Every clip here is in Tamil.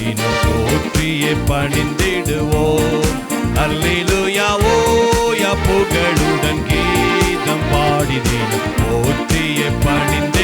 நீனும் போற்றியே பணிந்திடுவோம். அல்லேலூயாவோ யா புகழுடன் கீதம் பாடி நீனும் போற்றியே பணிந்து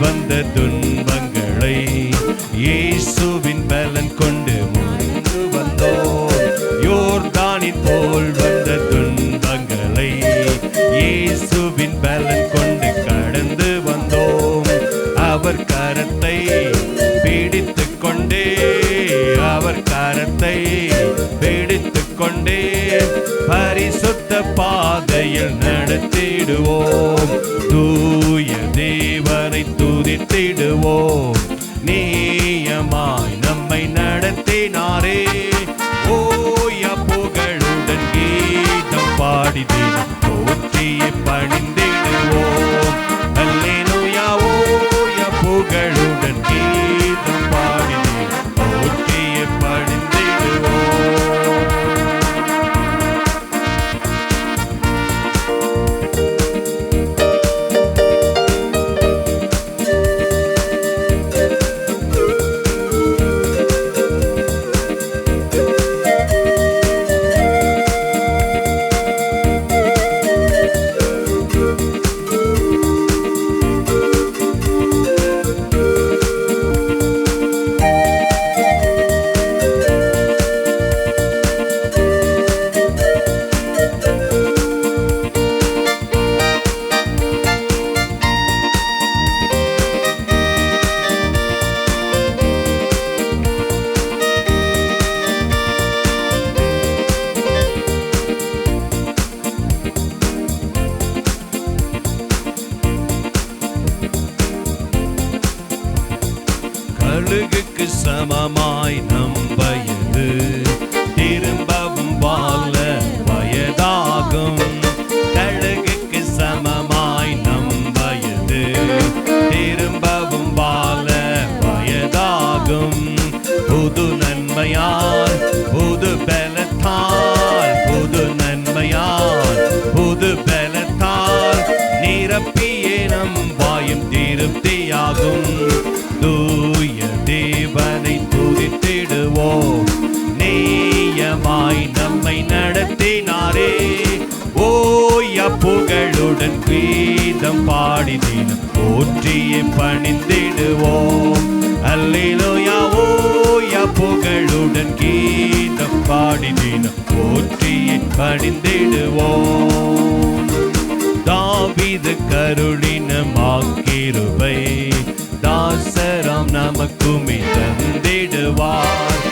வந்த துன்பங்களை இயேசுவின் பலன் கொண்டு முறிந்து வந்தோம். யோர்தானின் போல் வந்த துன்பங்களை இயேசுவின் பலன் கொண்டு கடந்து வந்தோம். அவர் கரத்தை பிடித்து கொண்டே அவர் கரத்தை பிடித்து கொண்டே பரிசுத்த பாதையில் நடத்திடுவோம். தூய தேவனை துதித்திடுவோம் நீயமாய் நம்மை நடத்தினாரே. ஓய புகழுடன் கீதம் பாடி தினம் போற்றிய திரும்பவும் கீதம் பாடி தினம் போற்றியே பணிந்திடுவோம். அல்லேலூயா ஓய புகழுடன் கீதம் பாடி தினம் போற்றியே பணிந்திடுவோம். தாவீது கருளினமாக்கிருபை தாசராம் நமக்குமே தந்திடுவார்.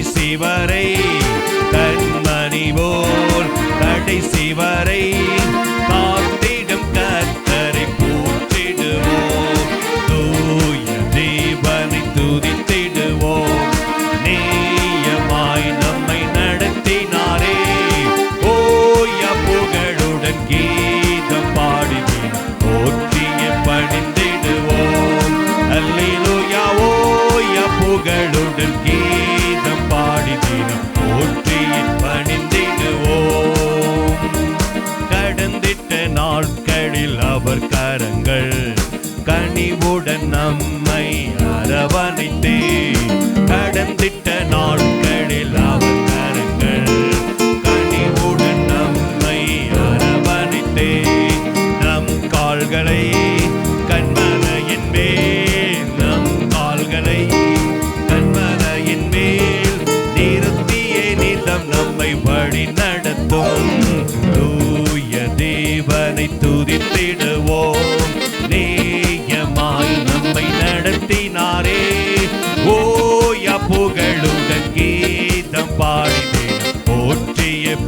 கடைசி வரை கண்மணி போல் கடைசி வரை காத்திடும் கத்தரை போற்றிடுவோம். தூய தேவனை துதித்திடுவோம். நேயமாய் நம்மை நடத்தினாரே. ஓய புகழுடன் கீதம் பாடினேன் போற்றிய பணிந்திடுவோம். அல்லேலூயா ஓய புகழுடன் கீ உடன் நம்மை அரவணைத்தே. கடந்திட்ட நாட்களில் அவர் கரங்கள் கனிவுடன் நம்மை அரவணைத்தே. நம் கால்களை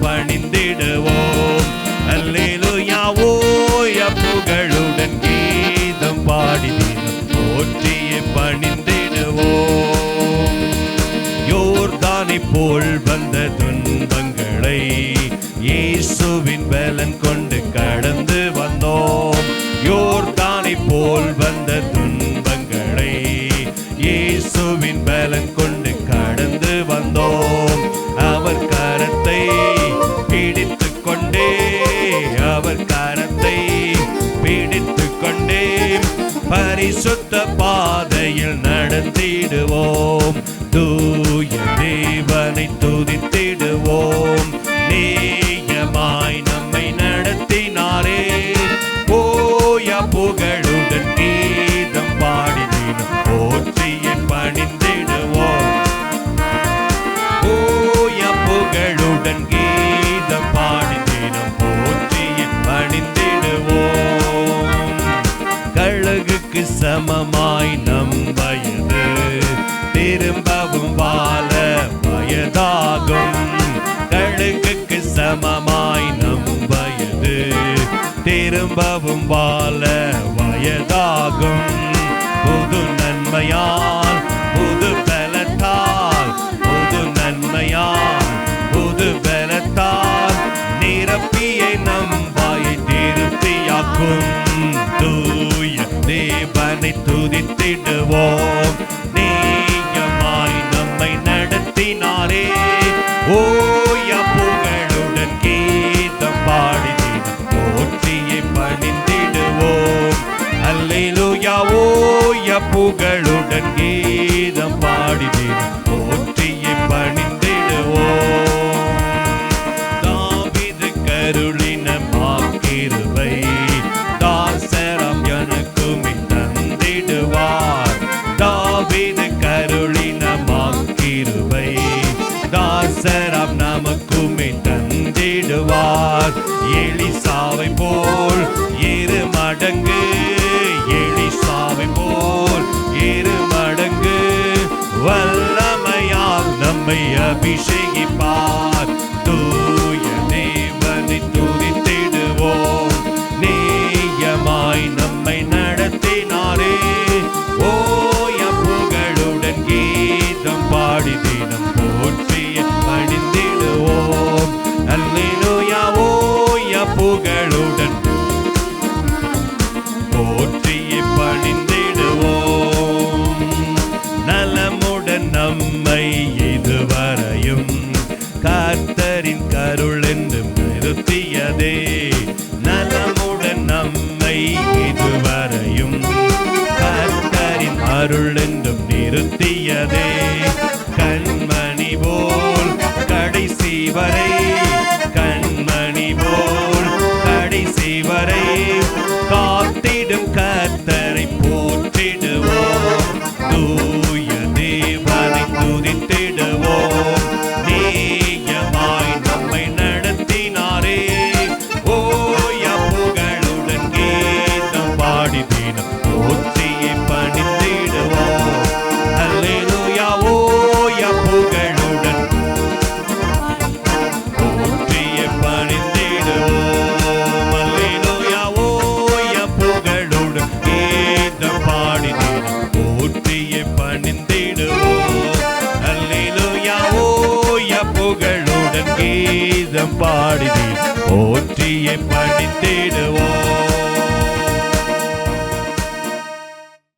பணிந்திடுவோம். அல்லேலுயாவோய புகழுடன் கீதம் பாடி போற்றிய பணிந்திடுவோம். யோர்தானை போல் வந்த துன்பங்களை இயேசுவின் பலன் கொண்டு கடந்து வந்தோம். யோர்தானை போல் வந்த துன்பங்களை இயேசுவின் பலன் கொண்டு பரிசுத்த பாதையில் நடத்திடுவோம். தூய தேவனை துதித்திடுவோம். நீ கழுகுக்கு சமமாய் நம் வயது. திரும்பவும் வாழ வயதாகும். கழுகுக்கு சமமாய் நம் வயது. திரும்பவும் வாழ வயதாகும். புது நன்மையால் புது பலத்தால் புது நன்மையால் புது பலத்தால் நிரப்பியை நம் வாயை திருப்தியாக்கும். துதித்திடுவோம். நீயமாய் நம்மை நடத்தினாரே. ஓய புகழுடன் கீதம் பாடினேன் போற்றியை பணிந்திடுவோம். அல்லேலூயா ஓய புகழுடன் கீதம் பாடினேன் எலிசாவை போல் இரு மடங்கு எலிசாவை போல் இரு மடங்கு. வல்லமையால் நம்மை அபிஷேகிப்பார். படித்திடுவோம்